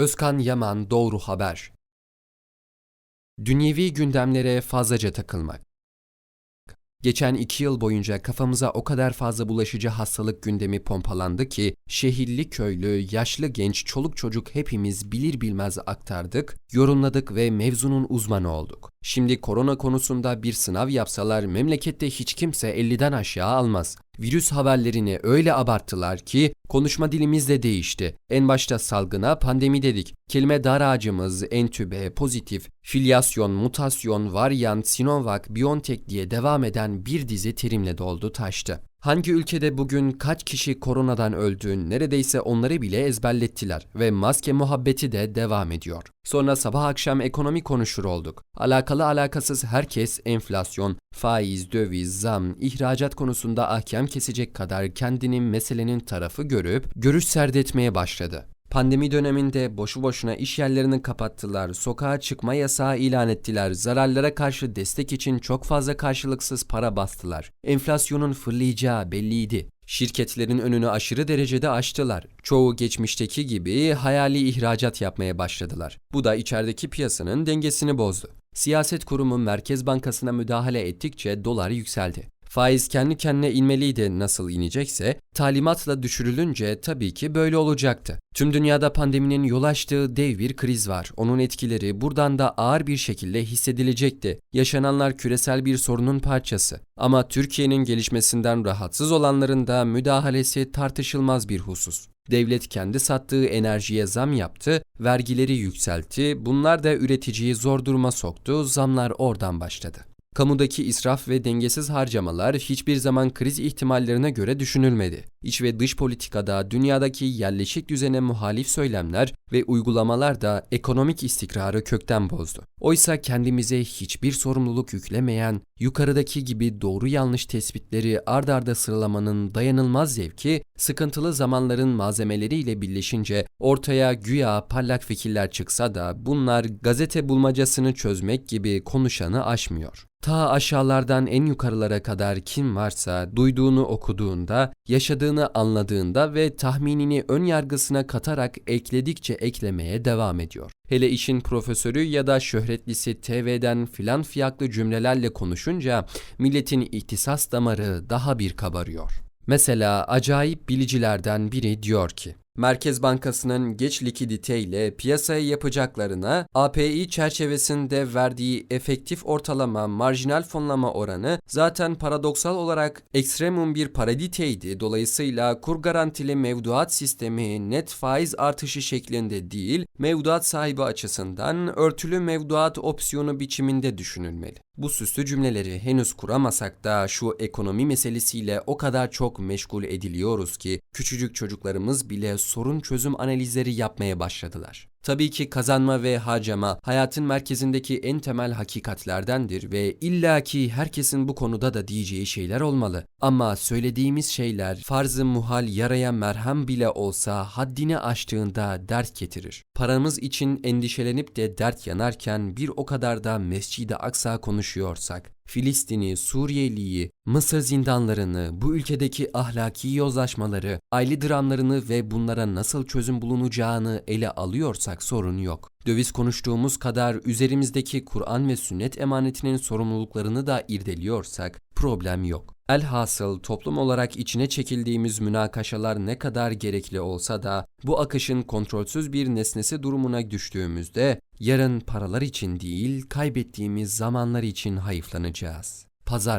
Özkan Yaman Doğru Haber Dünyevi gündemlere fazlaca takılmak Geçen iki yıl boyunca kafamıza o kadar fazla bulaşıcı hastalık gündemi pompalandı ki şehirli köylü, yaşlı genç, çoluk çocuk hepimiz bilir bilmez aktardık, yorumladık ve mevzunun uzmanı olduk. Şimdi korona konusunda bir sınav yapsalar memlekette hiç kimse 50'den aşağı almaz. Virüs haberlerini öyle abarttılar ki konuşma dilimiz de değişti. En başta salgına pandemi dedik. Kelime dar ağacımız entübe, pozitif, filyasyon, mutasyon, varyant, sinovac, biontech diye devam eden bir dizi terimle doldu taştı. Hangi ülkede bugün kaç kişi koronadan öldü neredeyse onları bile ezberlettiler ve maske muhabbeti de devam ediyor. Sonra sabah akşam ekonomi konuşur olduk. Alakalı alakasız herkes enflasyon, faiz, döviz, zam, ihracat konusunda ahkam kesecek kadar kendini meselenin tarafı görüp görüş serdetmeye başladı. Pandemi döneminde boşu boşuna iş yerlerini kapattılar, sokağa çıkma yasağı ilan ettiler, zararlara karşı destek için çok fazla karşılıksız para bastılar. Enflasyonun fırlayacağı belliydi. Şirketlerin önünü aşırı derecede aştılar. Çoğu geçmişteki gibi hayali ihracat yapmaya başladılar. Bu da içerideki piyasanın dengesini bozdu. Siyaset kurumu Merkez Bankası'na müdahale ettikçe dolar yükseldi. Faiz kendi kendine inmeliydi nasıl inecekse, talimatla düşürülünce tabii ki böyle olacaktı. Tüm dünyada pandeminin yol açtığı dev bir kriz var. Onun etkileri buradan da ağır bir şekilde hissedilecekti. Yaşananlar küresel bir sorunun parçası. Ama Türkiye'nin gelişmesinden rahatsız olanların da müdahalesi tartışılmaz bir husus. Devlet kendi sattığı enerjiye zam yaptı, vergileri yükseltti, bunlar da üreticiyi zor duruma soktu, zamlar oradan başladı. Kamudaki israf ve dengesiz harcamalar hiçbir zaman kriz ihtimallerine göre düşünülmedi. İç ve dış politikada dünyadaki yerleşik düzene muhalif söylemler ve uygulamalar da ekonomik istikrarı kökten bozdu. Oysa kendimize hiçbir sorumluluk yüklemeyen, yukarıdaki gibi doğru yanlış tespitleri ard arda sıralamanın dayanılmaz zevki, sıkıntılı zamanların malzemeleriyle birleşince ortaya güya parlak fikirler çıksa da bunlar gazete bulmacasını çözmek gibi konuşanı aşmıyor. Ta aşağılardan en yukarılara kadar kim varsa duyduğunu okuduğunda, yaşadığını anladığında ve tahminini ön yargısına katarak ekledikçe eklemeye devam ediyor. Hele işin profesörü ya da şöhretlisi TV'den filan fiyaklı cümlelerle konuşunca milletin ihtisas damarı daha bir kabarıyor. Mesela acayip bilicilerden biri diyor ki, Merkez Bankası'nın geç likidite ile piyasaya yapacaklarına API çerçevesinde verdiği efektif ortalama marjinal fonlama oranı zaten paradoksal olarak ekstremum bir paraditeydi. Dolayısıyla kur garantili mevduat sistemi net faiz artışı şeklinde değil, mevduat sahibi açısından örtülü mevduat opsiyonu biçiminde düşünülmeli. Bu süslü cümleleri henüz kuramasak da şu ekonomi meselesiyle o kadar çok meşgul ediliyoruz ki küçücük çocuklarımız bile sorun çözüm analizleri yapmaya başladılar. Tabii ki kazanma ve harcama hayatın merkezindeki en temel hakikatlerdendir ve illaki herkesin bu konuda da diyeceği şeyler olmalı. Ama söylediğimiz şeyler farz-ı muhal yaraya merhem bile olsa haddini aştığında dert getirir. Paramız için endişelenip de dert yanarken bir o kadar da Mescid-i Aksa konuşuyorsak, Filistin'i, Suriyeli'yi, Mısır zindanlarını, bu ülkedeki ahlaki yozlaşmaları, aile dramlarını ve bunlara nasıl çözüm bulunacağını ele alıyorsak sorun yok. Döviz konuştuğumuz kadar üzerimizdeki Kur'an ve sünnet emanetinin sorumluluklarını da irdeliyorsak problem yok. Elhasıl toplum olarak içine çekildiğimiz münakaşalar ne kadar gerekli olsa da bu akışın kontrolsüz bir nesnesi durumuna düştüğümüzde yarın paralar için değil kaybettiğimiz zamanlar için hayıflanacağız. Pazar